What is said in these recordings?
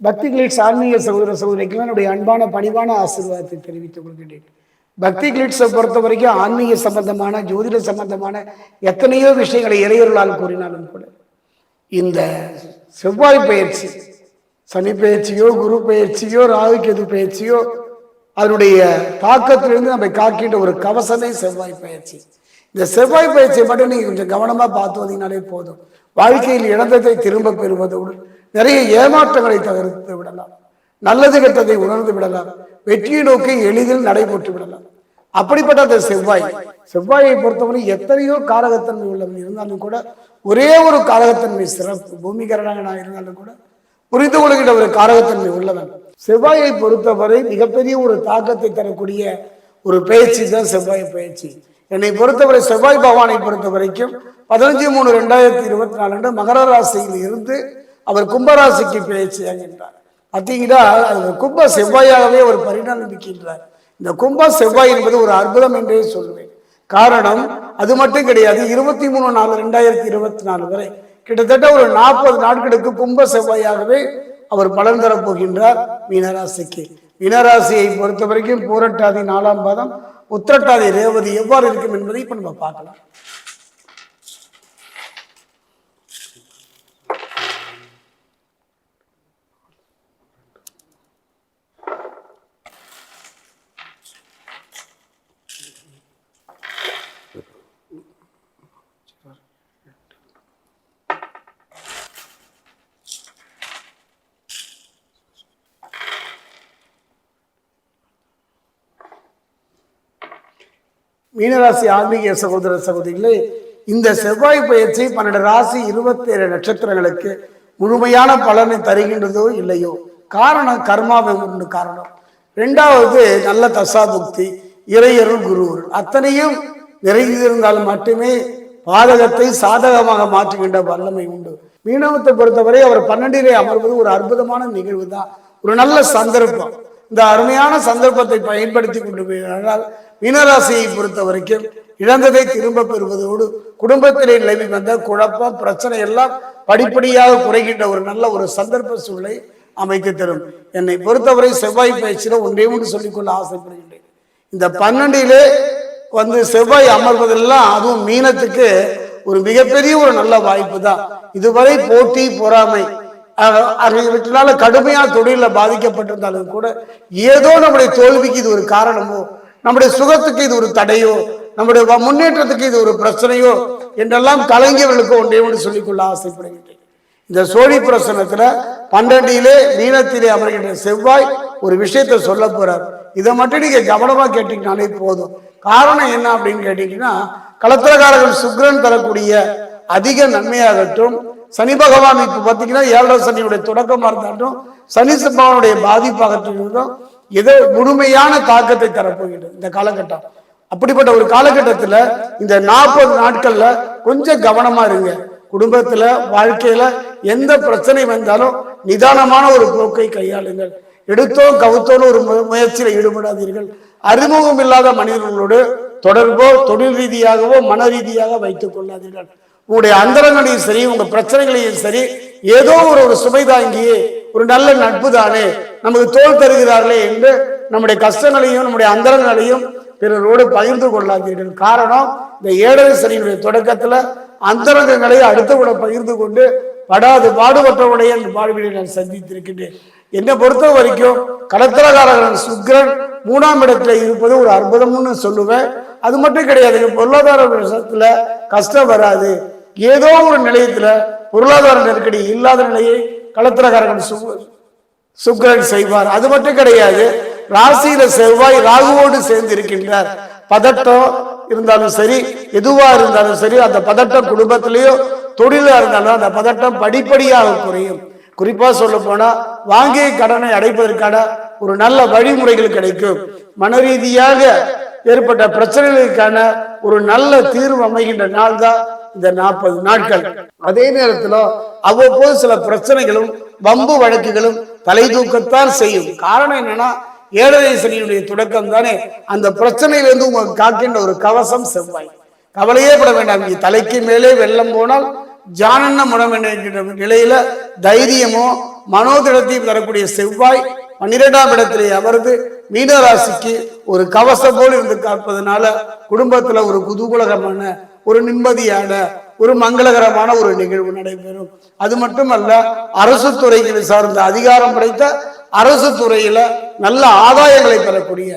பக்தி ஆன்மீக சகோதர சகோதரிக்கு என்னுடைய அன்பான பணிவான ஆசீர்வாதத்தை தெரிவித்துக் கொள்கின்றேன். பக்தி கிளிட்ஸை பொறுத்த வரைக்கும் ஆன்மீக சம்பந்தமான ஜோதிட சம்பந்தமான எத்தனையோ விஷயங்களை இறையொருளால் கூறினாலும் கூட இந்த செவ்வாய் பயிற்சி சனி பயிற்சியோ குரு பயிற்சியோ ராகு கேது பயிற்சியோ அதனுடைய தாக்கத்திலிருந்து நம்மை காக்கின்ற ஒரு கவசமே செவ்வாய் பயிற்சி. இந்த செவ்வாய் பயிற்சியை மட்டும் நீங்க கொஞ்சம் கவனமா பார்த்து வந்தீங்கனாலே போதும். வாழ்க்கையில் இழந்ததை திரும்ப பெறுவதோடு நிறைய ஏமாற்றங்களை தவிர்த்து விடலாம். நல்லது கெட்டதை உணர்ந்து விடலாம். வெற்றியை நோக்கி எளிதில் நடைபெற்று விடலாம். அப்படிப்பட்ட அந்த செவ்வாய் செவ்வாயை பொறுத்தவரை எத்தனையோ காரகத்தன்மை உள்ளவன் இருந்தாலும் கூட ஒரே ஒரு காரகத்தன்மை சிறப்பு. பூமிகரணனாக இருந்தாலும் கூட புரிந்து கொள்கின்ற ஒரு காரகத்தன்மை உள்ளவன். செவ்வாயை பொறுத்தவரை மிகப்பெரிய ஒரு தாக்கத்தை தரக்கூடிய ஒரு பயிற்சி தான் செவ்வாய் பயிற்சி. என்னை பொறுத்தவரை செவ்வாய் பகவானை பொறுத்த வரைக்கும் பதினஞ்சு மூணு ரெண்டாயிரத்தி இருபத்தி நாலு மகர ராசியில் இருந்து அவர் கும்பராசிக்கு பேச்சு என்கின்றார் பார்த்தீங்கன்னா அது கும்ப செவ்வாயாகவே ஒரு பரிணாமிக்கின்றார். இந்த கும்ப செவ்வாய் என்பது ஒரு அற்புதம் என்றே சொல்வேன். காரணம் அது மட்டும் கிடையாது இருபத்தி மூணு நாலு ரெண்டாயிரத்தி இருபத்தி நாலு வரை கிட்டத்தட்ட ஒரு நாற்பது நாட்களுக்கு கும்ப செவ்வாயாகவே அவர் பலன் தரப் போகின்றார் மீனராசிக்கு. மீனராசியை பொறுத்த வரைக்கும் பூரட்டாதி நாலாம் பாதம் உத்திரட்டாதி ரேவதி எவ்வாறு இருக்கும் என்பதை இப்ப நம்ம பார்க்கலாம். மீனராசி ஆன்மீக சகோதர சகோதரிகளே இந்த செவ்வாய் பயிற்சி பன்னெண்டு ராசி இருபத்தி ஏழு நட்சத்திரங்களுக்கு முழுமையான பலனை தருகின்றதோ இல்லையோ? காரணம் கர்மாவை ஒன்று காரணம். ரெண்டாவது நல்ல தசாபுக்தி இறையருள் குருவர். அத்தனையும் நிறைந்திருந்தால் மட்டுமே பாதகத்தை சாதகமாக மாற்றுகின்ற வல்லமை உண்டு. மீனவத்தை பொறுத்தவரை அவர் பன்னெண்டிலே அமர்வது ஒரு அற்புதமான நிகழ்வு தான் ஒரு நல்ல சந்தர்ப்பம். இந்த அருமையான சந்தர்ப்பத்தை பயன்படுத்தி கொண்டு போனால் மீனராசியை பொறுத்த வரைக்கும் இழந்ததை திரும்ப பெறுவதோடு குடும்பத்திலே நிலவி வந்த குழப்பம் பிரச்சனை எல்லாம் படிப்படியாக குறைகின்ற ஒரு நல்ல ஒரு சந்தர்ப்ப சூழலை அமைத்து தரும். என்னை பொறுத்தவரை செவ்வாய் பயிற்சியில ஒன்றே ஒன்று சொல்லிக்கொள்ள ஆசைப்படுகின்றேன். இந்த பன்னெண்டிலே வந்து செவ்வாய் அமர்வதெல்லாம் அதுவும் மீனத்துக்கு ஒரு மிகப்பெரிய ஒரு நல்ல வாய்ப்பு தான். இதுவரை போட்டி பொறாமை அவர்களால கடுமையான தொழில பாதிக்கப்பட்டிருந்தாலும் கூட ஏதோ நம்முடைய தோல்விக்கு இது ஒரு காரணமோ நம்முடைய சுகத்துக்கு இது ஒரு தடையோ நம்முடைய முன்னேற்றத்துக்கு இது ஒரு பிரச்சனையோ என்றெல்லாம் கலைஞர்களுக்கு ஒன்றே ஒன்று சொல்லிக்கொள்ள ஆசைப்படுகின்றேன். இந்த சோழி பிரசனத்துல பன்னெண்டிலே மீனத்திலே அமர்கின்ற செவ்வாய் ஒரு விஷயத்தை சொல்ல போறார். இதை மட்டும் நீங்க கவனமா கேட்டீங்கனாலே போதும். காரணம் என்ன அப்படின்னு கேட்டீங்கன்னா கலத்திரகாரர்கள் சுக்ரன் தரக்கூடிய அதிக நன்மையாகட்டும் சனி பகவான் இப்ப பாத்தீங்கன்னா ஏழரை சனியுடைய தொடக்கமா இருந்தாலும் சனி பகவானுடைய பாதிப்பாகட்டும் ஏதோ முழுமையான தாக்கத்தை தரப்போகிறது இந்த காலகட்டம். அப்படிப்பட்ட ஒரு காலகட்டத்துல இந்த நாற்பது நாட்கள்ல கொஞ்சம் கவனமா இருங்க. குடும்பத்துல வாழ்க்கையில எந்த பிரச்சனை வந்தாலும் நிதானமான ஒரு போக்கை கையாளுங்கள். எடுத்தோ கவுத்தோன்னு ஒரு மு- முயற்சியில ஈடுபடாதீர்கள். அறிமுகம் இல்லாத மனிதர்களோடு தொடர்போ தொழில் ரீதியாகவோ மன ரீதியாக வைத்துக் கொள்ளாதீர்கள். உங்களுடைய அந்தரங்களையும் சரி உங்க பிரச்சனைகளையும் சரி ஏதோ ஒரு ஒரு சுமை தாங்கியே ஒரு நல்ல நட்பு தானே நமக்கு தோல் தருகிறார்களே என்று நம்முடைய கஷ்டங்களையும் நம்முடைய அந்தரங்களையும் பிறரோடு பகிர்ந்து கொள்ளாதீர்கள். காரணம் இந்த ஏழரை சனியினுடைய தொடக்கத்துல அந்தரங்கங்களை அடுத்தவிட பகிர்ந்து கொண்டு படாது பாடுபட்டவுடைய அந்த வாழ்வினை நான் சந்தித்திருக்கின்றேன். என்னை பொறுத்த வரைக்கும் கடத்தலகாரர்கள் சுக்கிரன் மூணாம் இடத்துல இருப்பது ஒரு அற்புதம்னு சொல்லுவேன். அது மட்டும் கிடையாது பொருளாதார விஷயத்துல கஷ்டம் வராது. ஏதோ ஒரு நிலையத்துல பொருளாதார நெருக்கடி இல்லாத நிலையை களத்திரகாரர்கள் சு- சுக்கரன் செய்வார். அது மட்டும் கிடையாது. ராசியில செவ்வாய் ராகுவோடு சேர்ந்து இருக்கின்றார் பதட்டம் இருந்தாலும் சரி எதுவா இருந்தாலும் சரி அந்த பதட்டம் குடும்பத்திலேயோ தொழிலா இருந்தாலும் அந்த பதட்டம் படிப்படியாக குறையும். குறிப்பா சொல்ல போனா வாங்கிய கடனை அடைப்பதற்கான ஒரு நல்ல வழிமுறைகள் கிடைக்கும். மன ரீதியாக ஏற்பட்ட பிரச்சனைகளுக்கான ஒரு நல்ல தீர்வு அமைகின்ற நாள் தான் இந்த நாற்பது நாட்கள். அதே நேரத்தில் அவ்வப்போது சில பிரச்சனைகளும் வம்பு வழக்குகளும் தலை தூக்கத்தான் செய்யும். காரணம் என்னன்னா ஏழரை சனியினுடைய தொடக்கம் தானே. அந்த பிரச்சனையிலிருந்து உங்களுக்கு காக்கின்ற ஒரு கவசம் செவ்வாய். கவலையே பட வேண்டாம். இங்கே தலைக்கு மேலே வெள்ளம் போனால் ஜானன்ன முடம் என்கின்ற நிலையில தைரியமோ மனோதிடத்தையும் தரக்கூடிய செவ்வாய் பன்னிரெண்டாம் இடத்திலே அமர்ந்து மீனராசிக்கு ஒரு கவசம் போல் இருந்து காப்பதனால குடும்பத்துல ஒரு குதூகலகமான ஒரு நிம்மதியான ஒரு மங்களகரமான ஒரு நிகழ்வு நடைபெறும். அது மட்டுமல்ல அரசு துறைகளை சார்ந்த அதிகாரம் படைத்த அரசு துறையில நல்ல ஆதாயங்களை பெறக்கூடிய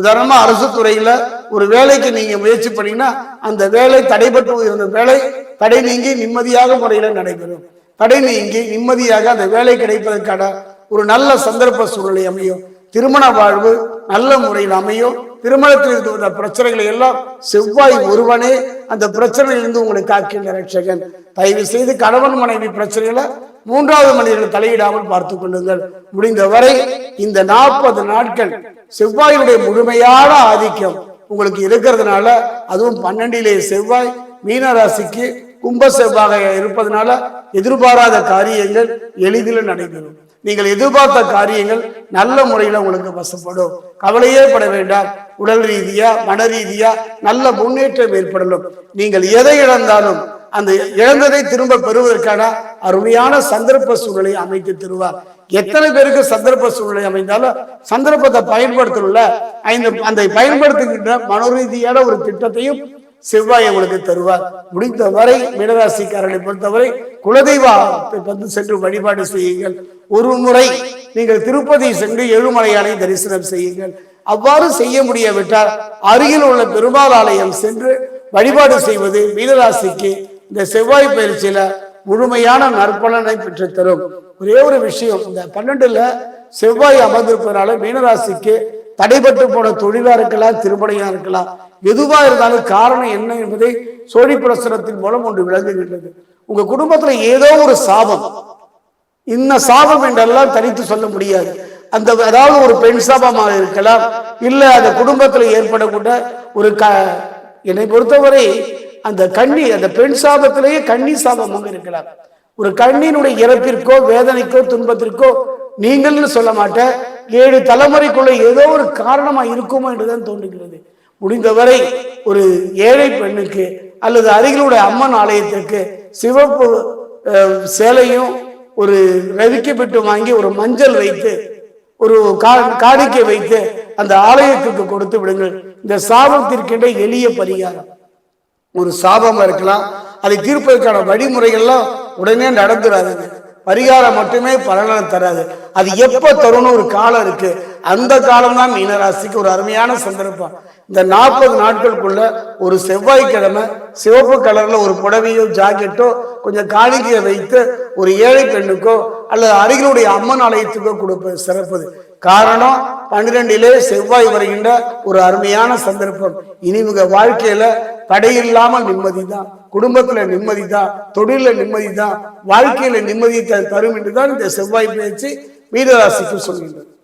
உதாரணமா அரசு துறையில ஒரு வேலைக்கு நீங்க முயற்சி பண்ணீங்கன்னா அந்த வேலை தடைபட்டு இருந்த வேலை தடை நீங்கி நிம்மதியாக முறையில நடைபெறும். தடை நீங்கி நிம்மதியாக அந்த வேலை கிடைப்பதற்கான ஒரு நல்ல சந்தர்ப்ப சூழ்நிலை அமையும். திருமண வாழ்வு நல்ல முறையில் அமையும். திருமணத்தில் இருந்து வந்த பிரச்சனைகளை எல்லாம் செவ்வாய் ஒருவனே அந்த பிரச்சனையிலிருந்து உங்களை காக்கின்ற ரட்சகன். தயவு செய்து கணவன் மனைவி பிரச்சனைகளை மூன்றாவது மனிதர்கள் தலையிடாமல் பார்த்துக் கொள்ளுங்கள். முடிந்தவரை இந்த நாற்பது நாட்கள் செவ்வாயுடைய முழுமையான ஆதிக்கம் உங்களுக்கு இருக்கிறதுனால அதுவும் பன்னெண்டிலே செவ்வாய் மீனராசிக்கு கும்ப செவ்வாக இருப்பதனால எதிர்பாராத காரியங்கள் எளிதில் நடைபெறும். நீங்கள் எதிர்பார்த்த காரியங்கள் நல்ல முறையில் உங்களுக்கு வசப்படும். கவலையே பட வேண்டாம். உடல் ரீதியா மன ரீதியா நல்ல முன்னேற்றம் ஏற்படலும் நீங்கள் எதை இழந்தாலும் அந்த இழந்ததை திரும்ப பெறுவதற்கான அருமையான சந்தர்ப்ப சூழலை அமைத்து தருவார். எத்தனை பேருக்கு சந்தர்ப்ப சூழ்நிலை அமைந்தாலும் சந்தர்ப்பத்தை பயன்படுத்தணும்ல. ஐந்து அந்த பயன்படுத்துகின்ற மனோரீதியான ஒரு திட்டத்தையும் செவ்வாய் உங்களுக்கு தருவார். முடிந்தவரை மீனராசிக்காரனை பொறுத்தவரை குலதெய்வத்தை வந்து சென்று வழிபாடு செய்யுங்கள். ஒரு முறை நீங்கள் திருப்பதி சென்று ஏழுமலையானை தரிசனம் செய்யுங்கள். அவ்வாறு செய்ய முடியாவிட்டால் அருகில் உள்ள பெருமாள் ஆலயம் சென்று வழிபாடு செய்வது மீனராசிக்கு இந்த செவ்வாய் பயிற்சியில முழுமையான நற்பலனை பெற்று தரும் ஒரே ஒரு விஷயம் இந்த பன்னெண்டுல செவ்வாய் அமர்ந்திருப்பதனால மீனராசிக்கு தடைபட்டு போன தொழிலா இருக்கலாம் திருமணையா இருக்கலாம். எதுவா இருந்தாலும் காரணம் என்ன என்பதை சோழி பிரசனத்தின் மூலம் ஒன்று விளங்குகின்றது. உங்க குடும்பத்துல ஏதோ ஒரு சாபம். இன்ன சாபம் என்றெல்லாம் தனித்து சொல்ல முடியாது. அந்த அதாவது ஒரு பெண் சாபமாக இருக்கலாம். இல்ல அந்த குடும்பத்துல ஏற்படக்கூட ஒரு க என்னை பொறுத்தவரை அந்த கண்ணி அந்த பெண் சாபத்திலேயே கண்ணி சாபமாக இருக்கலாம். ஒரு கண்ணினுடைய இறப்பிற்கோ வேதனைக்கோ துன்பத்திற்கோ நீங்கள்னு சொல்ல மாட்டேன். ஏழு தலைமுறைக்குள்ள ஏதோ ஒரு காரணமா இருக்குமோ என்றுதான் தோன்றுகிறது. முடிந்தவரை ஒரு ஏழை பெண்ணுக்கு அல்லது அருகிலுடைய அம்மன் ஆலயத்திற்கு சிவப்பு சேலையும் ஒரு ரவிக்கை பெட்டு வாங்கி ஒரு மஞ்சள் வைத்து ஒரு கா- காணிக்கை வைத்து அந்த ஆலயத்துக்கு கொடுத்து விடுங்கள். இந்த சாபத்திற்கின்ற எளிய பரிகாரம். ஒரு சாபமா இருக்கலாம். அதை தீர்ப்பதற்கான வழிமுறைகள்லாம் உடனே நடந்துடாதுங்க பரிகாரம் மட்டுமே பலனை தராது. அது எப்ப தரும்னு ஒரு காலம் இருக்கு. அந்த காலம் தான் மீனராசிக்கு ஒரு அருமையான சந்தர்ப்பம். இந்த நாற்பது நாட்களுக்குள்ள ஒரு செவ்வாய்க்கிழமை சிவப்பு கலர்ல ஒரு புடவையோ ஜாக்கெட்டோ கொஞ்சம் காணிக்கையை வைத்து ஒரு ஏழை பெண்ணுக்கோ அல்லது அருகிலுடைய அம்மன் ஆலயத்துக்கோ கொடுப்பது சிறப்பது. காரணம் பன்னிரெண்டிலே செவ்வாய் வருகின்ற ஒரு அருமையான சந்தர்ப்பம். இனிமுக வாழ்க்கையில தடையில்லாமல் நிம்மதி தான் குடும்பத்துல நிம்மதி தான் தொழில நிம்மதி தான் வாழ்க்கையில நிம்மதி த- தரும் என்றுதான் இந்த செவ்வாய் பேச்சு மீனராசிக்கு சொல்கின்றது.